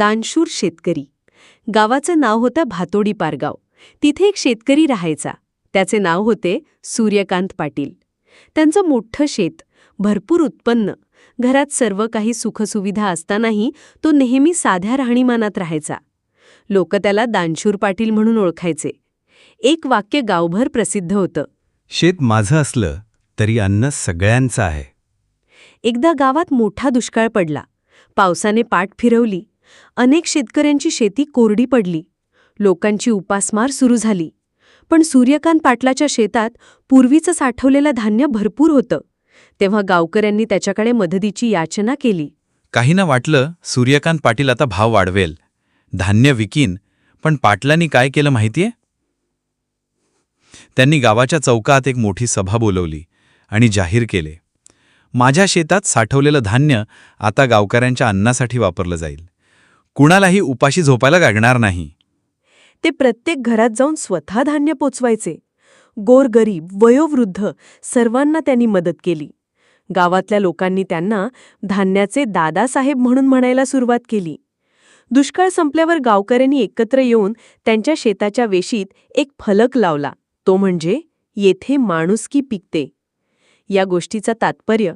दानशूर शेतकरी. गावाचं नाव होतं भातोडी पारगाव. तिथे एक शेतकरी राहायचा. त्याचे नाव होते सूर्यकांत पाटील. त्यांचं मोठं शेत भरपूर उत्पन्न. घरात सर्व काही सुखसुविधा असतानाही तो नेहमी साध्या राहणीमानात राहायचा. लोक त्याला दानशूर पाटील म्हणून ओळखायचे. एक वाक्य गावभर प्रसिद्ध होतं. शेत माझं असलं तरी अन्न सगळ्यांचं आहे. एकदा गावात मोठा दुष्काळ पडला. पावसाने पाठ फिरवली. अनेक शेतकऱ्यांची शेती कोरडी पडली. लोकांची उपासमार सुरू झाली. पण सूर्यकांत पाटलाच्या शेतात पूर्वीचं साठवलेलं धान्य भरपूर होतं. तेव्हा गावकऱ्यांनी त्याच्याकडे मदतीची याचना केली. काहींना वाटलं सूर्यकांत पाटील आता भाव वाढवेल. धान्य विकीन पण पाटलांनी काय केलं माहितीये? त्यांनी गावाच्या चौकात एक मोठी सभा बोलवली आणि जाहीर केले. माझ्या शेतात साठवलेलं धान्य आता गावकऱ्यांच्या अन्नासाठी वापरलं जाईल. कुणालाही उपाशी झोपायला लागणार नाही. ते प्रत्येक घरात जाऊन स्वतः धान्य पोचवायचे. गोरगरीब वयोवृद्ध सर्वांना त्यांनी मदत केली. गावातल्या लोकांनी त्यांना धान्याचे दादासाहेब म्हणून म्हणायला सुरुवात केली. दुष्काळ संपल्यावर गावकऱ्यांनी एकत्र येऊन त्यांच्या शेताच्या वेशीत एक फलक लावला. तो म्हणजे येथे माणुसकी पिकते. या गोष्टीचा तात्पर्य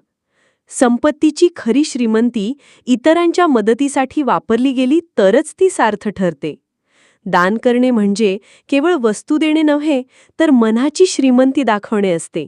संपत्तीची खरी श्रीमंती इतरांच्या मदतीसाठी वापरली गेली तरच ती सार्थ ठरते. दान करणे म्हणजे केवळ वस्तू देणे नव्हे तर मनाची श्रीमंती दाखवणे असते.